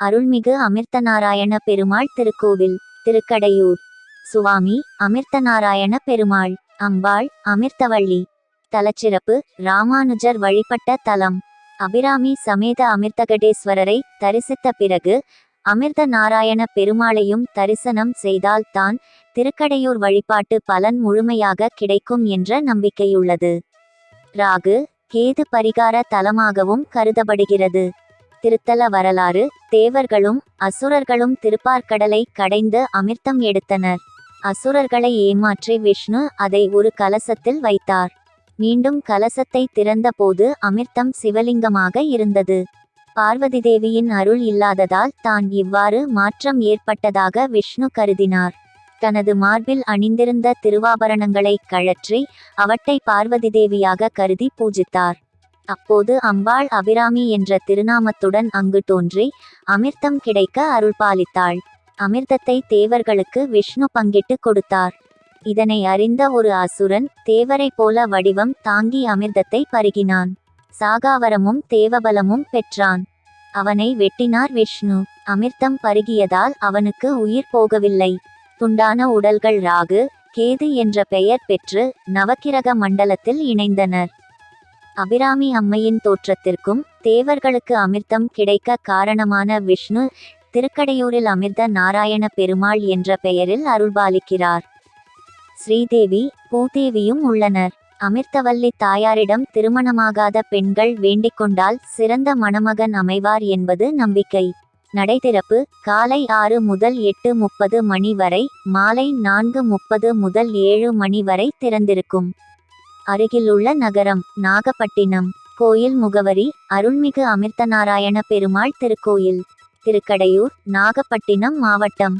அருள்மிகு அமிர்தநாராயண பெருமாள் திருக்கோவில் திருக்கடையூர். சுவாமி அமிர்தநாராயண பெருமாள் அம்பாள் அமிர்தவள்ளி. தலச்சிறப்பு ராமானுஜர் வழிபட்ட தலம். அபிராமி சமேத அமிர்தகடேஸ்வரரை தரிசித்த பிறகு அமிர்த நாராயண பெருமாளையும் தரிசனம் செய்தால்தான் திருக்கடையூர் வழிபாட்டு பலன் முழுமையாக கிடைக்கும் என்ற நம்பிக்கையுள்ளது. ராகு கேது பரிகார தலமாகவும் கருதப்படுகிறது. திருத்தல வரலாறு தேவர்களும் அசுரர்களும் திருப்பார்க்கடலை கடைந்து அமிர்தம் எடுத்தனர். அசுரர்களை ஏமாற்றி விஷ்ணு அதை ஒரு கலசத்தில் வைத்தார். மீண்டும் கலசத்தை திறந்தபோது அமிர்தம் சிவலிங்கமாக இருந்தது. பார்வதி தேவியின் அருள் இல்லாததால் தான் இவ்வாறு மாற்றம் ஏற்பட்டதாக விஷ்ணு கருதினார். தனது மார்பில் அணிந்திருந்த திருவாபரணங்களை கழற்றி அவற்றை பார்வதி தேவியாக கருதி பூஜித்தார். அப்போது அம்பாள் அபிராமி என்ற திருநாமத்துடன் அங்கு தோன்றி அமிர்தம் கிடைக்க அருள்பாலித்தாள். அமிர்தத்தை தேவர்களுக்கு விஷ்ணு பங்கிட்டு கொடுத்தார். இதனை அறிந்த ஒரு அசுரன் தேவரை போல வடிவம் தாங்கி அமிர்தத்தை பருகினான். சாகாவரமும் தேவபலமும் பெற்றான். அவனை வெட்டினார் விஷ்ணு. அமிர்தம் பருகியதால் அவனுக்கு உயிர் போகவில்லை. துண்டான உடல்கள் ராகு கேது என்ற பெயர் பெற்று நவக்கிரக மண்டலத்தில் இணைந்தனர். அபிராமி அம்மையின் தோற்றத்திற்கும் தேவர்களுக்கு அமிர்தம் கிடைக்க காரணமான விஷ்ணு திருக்கடையூரில் அமிர்த நாராயண பெருமாள் என்ற பெயரில் அருள்பாலிக்கிறார். ஸ்ரீதேவி பூதேவியும் உள்ளனர். அமிர்தவல்லி தாயாரிடம் திருமணமாகாத பெண்கள் வேண்டிக்கொண்டால் சிறந்த மணமகன் அமைவார் என்பது நம்பிக்கை. நடைதிறப்பு காலை ஆறு முதல் எட்டு முப்பது மணி வரை மாலை நான்கு முப்பது முதல் ஏழு மணி வரை திறந்திருக்கும். அருகிலுள்ள நகரம் நாகப்பட்டினம். கோயில் முகவரி அருள்மிகு அமிர்தநாராயண பெருமாள் திருக்கோயில். திருக்கடையூர் நாகப்பட்டினம் மாவட்டம்.